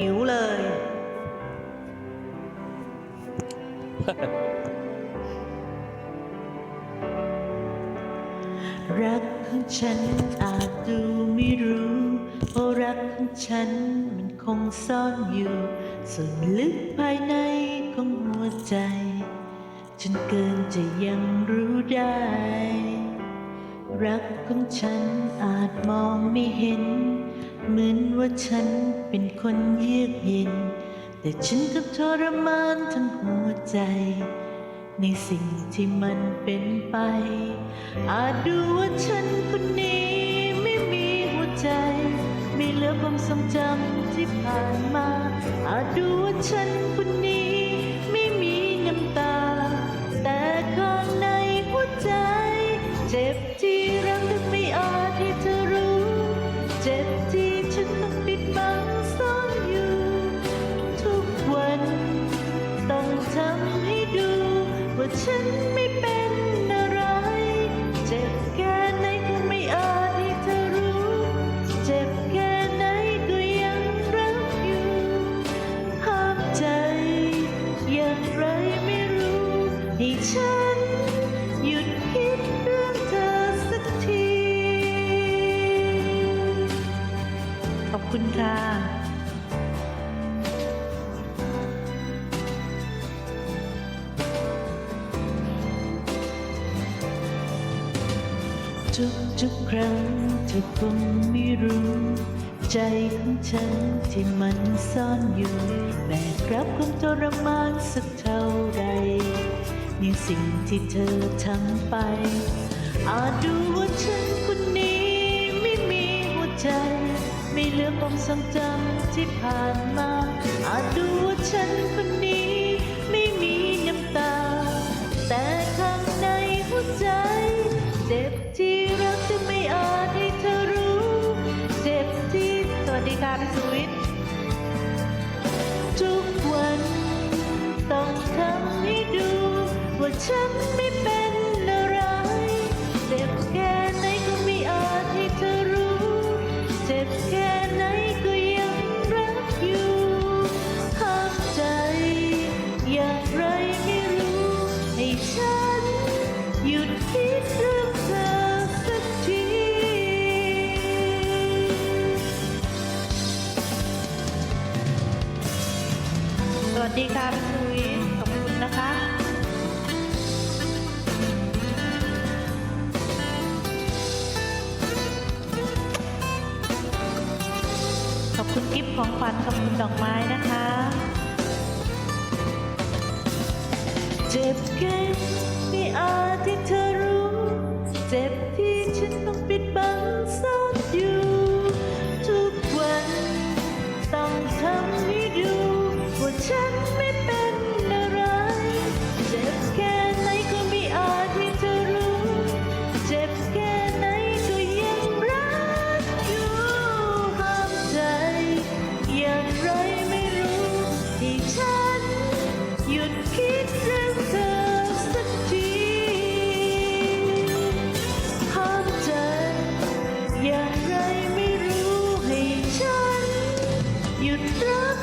หิวเลย รักของฉันอาจดูไม่รู้เพราะรักของฉันมันคงซ่อนอยู่ ส่วนลึกภายในของหัวใจฉันเกินจะยังรู้ได้ รักของฉันอาจมองไม่เห็น เหมือนว่าฉัน เป็นคนเยือกเย็น แต่ฉันก็ทรมานทั้งหัวใจ ในสิ่งที่มันเป็นไป อาจดูว่าฉันคนนี้ไม่มีหัวใจ ไม่เหลือความทรงจำที่ผ่านมา อาจดูว่าฉันคนนี้ไม่มี ว่าฉันไม่เป็นอะไร เจ็บแค่ไหนก็ไม่อาจให้เธอรู้ เจ็บแค่ไหนก็ยังรักอยู่ห้ามใจอย่างไรไม่รู้ให้ฉันหยุดคิดเรื่องเธอสักที ขอบคุณค่ะ ทุกทุกๆครั้งเธอคงไม่รู้ ใจของฉันที่มันซ่อนอยู่แบกรับความทรมานสักเท่าไรในสิ่งที่เธอทำไป อาจดูว่าฉันคนนี้ไม่มีหัวใจ ไม่เหลือความทรงจำที่ผ่านมา อาจดูว่าฉันคนนี้ วัสดีค่ะพี่สุวิทย์ขอบคุณนะคะขอบคุณกิฟต์ของขวัญขอบคุณดอกไม้นะคะ เจ็บแค่ไม่อาจที่เธอรู้ เจ็บ ให้ฉัน หยุดคิดเรื่องเธอสักทีห้ามใจอย่างไรไม่รู้ให้ฉัน หยุดรัก